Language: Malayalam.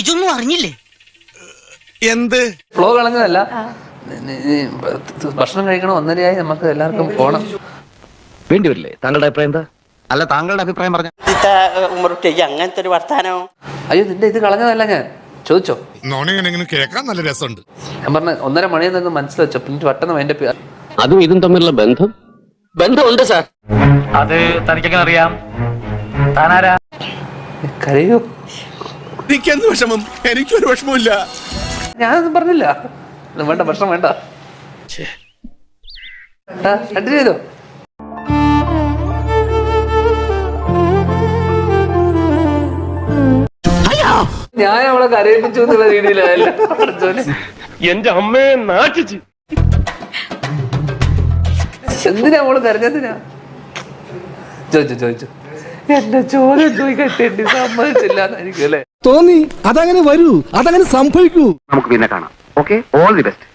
ഇതൊന്നും അറിഞ്ഞില്ലേ? എന്ത്? ഫ്ലോ കളഞ്ഞതല്ല. ഭക്ഷണം കഴിക്കണം ഒന്നരയായി നമുക്ക് എല്ലാവർക്കും പോണം. വേണ്ടി വരില്ലേ താങ്കളുടെ അഭിപ്രായം എന്താ? അല്ല താങ്കളുടെ അഭിപ്രായം പറഞ്ഞ അങ്ങനത്തെ ഒരു വർത്താനോ. അയ്യോ നിന്റെ ഇത് കളഞ്ഞതല്ല ഞാൻ. ചോദിച്ചോ? നോണിങ്ങനെ കേൾക്കാൻ നല്ല രസമുണ്ട്. ഞാൻ പറഞ്ഞ ഒന്നര മണിയിൽ നിന്ന് മനസ്സിലാച്ചോ പിന്നെ പെട്ടെന്ന് വേണ്ട അതും ഇതും തമ്മിലുള്ള ബന്ധം? ബന്ധമുണ്ട് സാർ. അത് തനിക്കെങ്ങനെ അറിയാം? താനാരാ? കരയോ? എനിക്കെന്ത് വിഷമം? എനിക്കൊരു വിഷമമില്ല ഞാനൊന്നും പറഞ്ഞില്ല. വേണ്ട ഭക്ഷണം വേണ്ട. കണ്ടിന്യൂ ചെയ്തോ? ഞാൻ അവളെ കരയിപ്പിച്ചു എന്നുള്ള രീതിയിലല്ല. എന്റെ അമ്മയെ നാട്ടിച്ച്. എന്തിനാ അവൾ കരഞ്ഞതിനാ ചോദിച്ചു ചോദിച്ചു എന്റെ ചോദ്യം ചോദിക്കട്ടെ സമ്മതിച്ചില്ല എന്നായിരിക്കും അല്ലേ? തോന്നി. അതങ്ങനെ വരൂ. അതങ്ങനെ സംഭവിക്കൂ. നമുക്ക് പിന്നെ കാണാം. Okay all the best